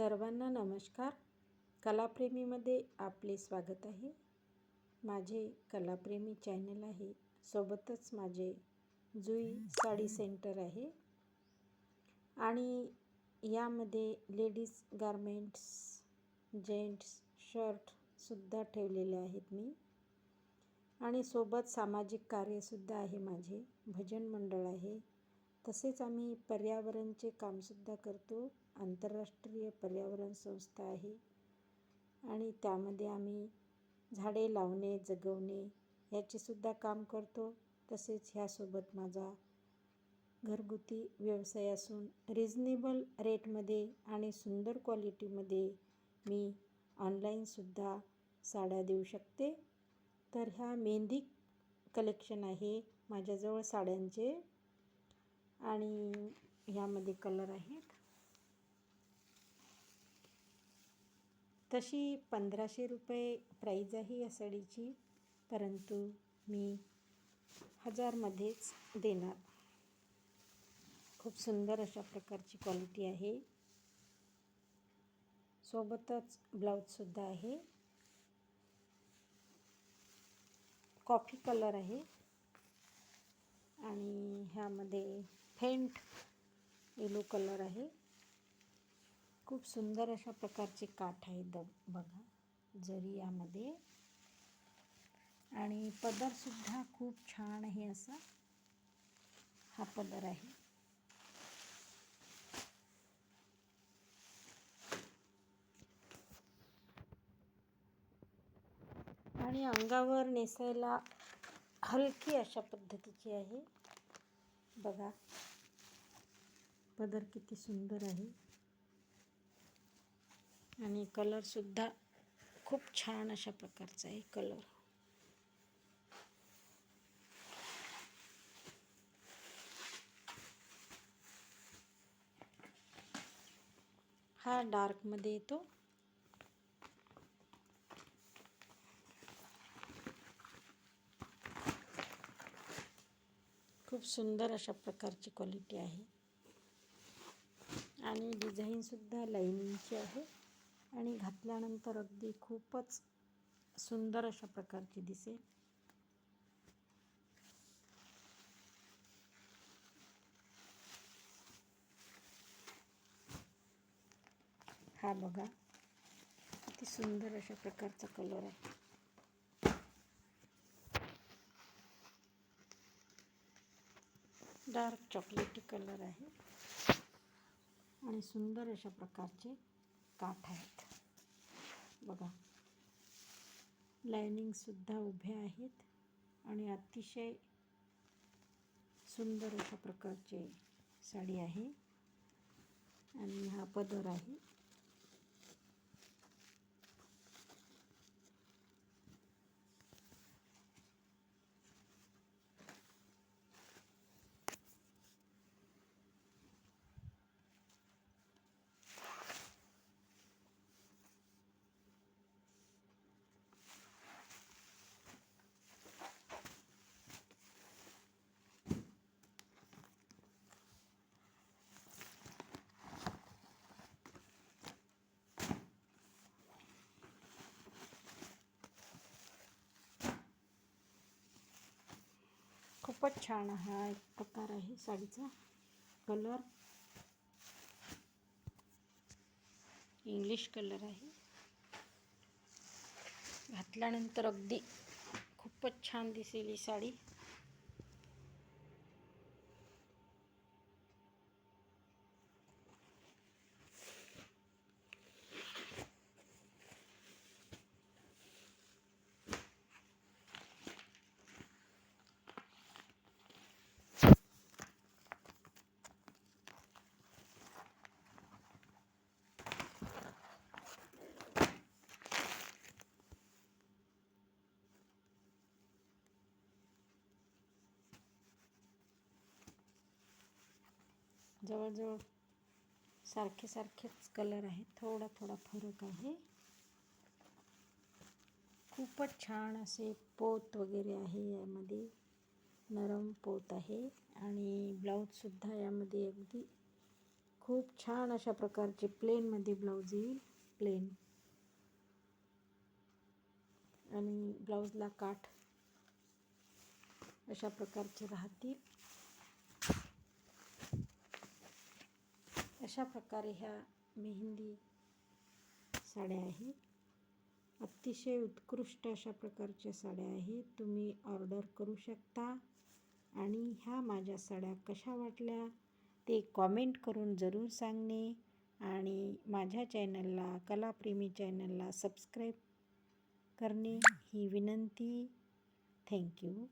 सर्वांना नमस्कार. कलाप्रेमीमध्ये आपले स्वागत आहे. माझे कलाप्रेमी चॅनल आहे. सोबतच माझे जुई साडी सेंटर आहे. आणि यामध्ये लेडीज गारमेंट्स जेंट्स शर्टसुद्धा ठेवलेले आहेत मी. आणि सोबत सामाजिक कार्यसुद्धा आहे माझे. भजन मंडळ आहे. तसेच आम्ही पर्यावरणचे कामसुद्धा करतो. आंतरराष्ट्रीय पर्यावरण संस्था आहे. आणि त्यामध्ये आम्ही झाडे लावणे जगवणे याचेसुद्धा काम करतो. तसेच ह्यासोबत माझा घरगुती व्यवसाय असून रिजनेबल रेटमध्ये आणि सुंदर क्वालिटीमध्ये मी ऑनलाईनसुद्धा साड्या देऊ शकते. तर ह्या मेहंदी कलेक्शन आहे. माझ्याजवळ साड्यांचे आणि ह्यामध्ये कलर आहेत. तशी पंधराशे रुपये प्राईज आहे या साडीची परंतु मी हजारमध्येच देणार. खूप सुंदर अशा प्रकारची क्वालिटी आहे. सोबतच ब्लाऊजसुद्धा आहे. कॉफी कलर आहे. आणि ह्यामध्ये फेंट. येलो कलर आहे. खूप सुंदर अशा प्रकारचे काठ आहे द बघा. जरी यामध्ये. आणि पदरसुद्धा खूप छान आहे असा. हा पदर आहे. आणि अंगावर नेसायला हलकी अशा पद्धतीची आहे. बघा. पदर किती सुंदर आहे. आणि कलरसुद्धा खूप छान अशा प्रकारचा आहे कलर हा डार्कमध्ये येतो. खूप सुंदर अशा प्रकारची क्वालिटी आहे. आणि डिझाईनसुद्धा लाईनिंगची आहे. आणि घातल्यानंतर अगदी खूपच सुंदर अशा प्रकारची दिसेल. हा बघा किती सुंदर अशा प्रकारचा कलर आहे. डार्क चॉकलेटी कलर आहे. आणि सुंदर अशा प्रकारचे काठ आहेत. बघा लायनिंगसुद्धा उभे आहेत आणि अतिशय सुंदर अशा प्रकारचे साडी आहे. आणि हा पदर आहे. खूपच छान हा एक प्रकार आहे साडीचा. कलर इंग्लिश कलर आहे. घातल्यानंतर अगदी खूपच छान दिसेल ही साडी. जवळजवळ सारखे सारखेच कलर आहेत. थोडा थोडा फरक आहे. खूपच छान असे पोत वगैरे आहे यामध्ये. नरम पोत आहे आणि ब्लाऊजसुद्धा यामध्ये अगदी खूप छान अशा प्रकारचे प्लेनमध्ये ब्लाऊज येईल. प्लेन आणि ब्लाऊजला काठ अशा प्रकारचे राहतील. अशा प्रकारे ह्या मेहंदी साड्या आहेत. अतिशय उत्कृष्ट अशा प्रकारच्या साड्या आहेत. तुम्ही ऑर्डर करू शकता. आणि ह्या माझ्या साड्या कशा वाटल्या ते कॉमेंट करून जरूर सांगणे. आणि माझ्या चॅनलला कलाप्रेमी चॅनलला सबस्क्राईब करणे ही विनंती. थँक्यू.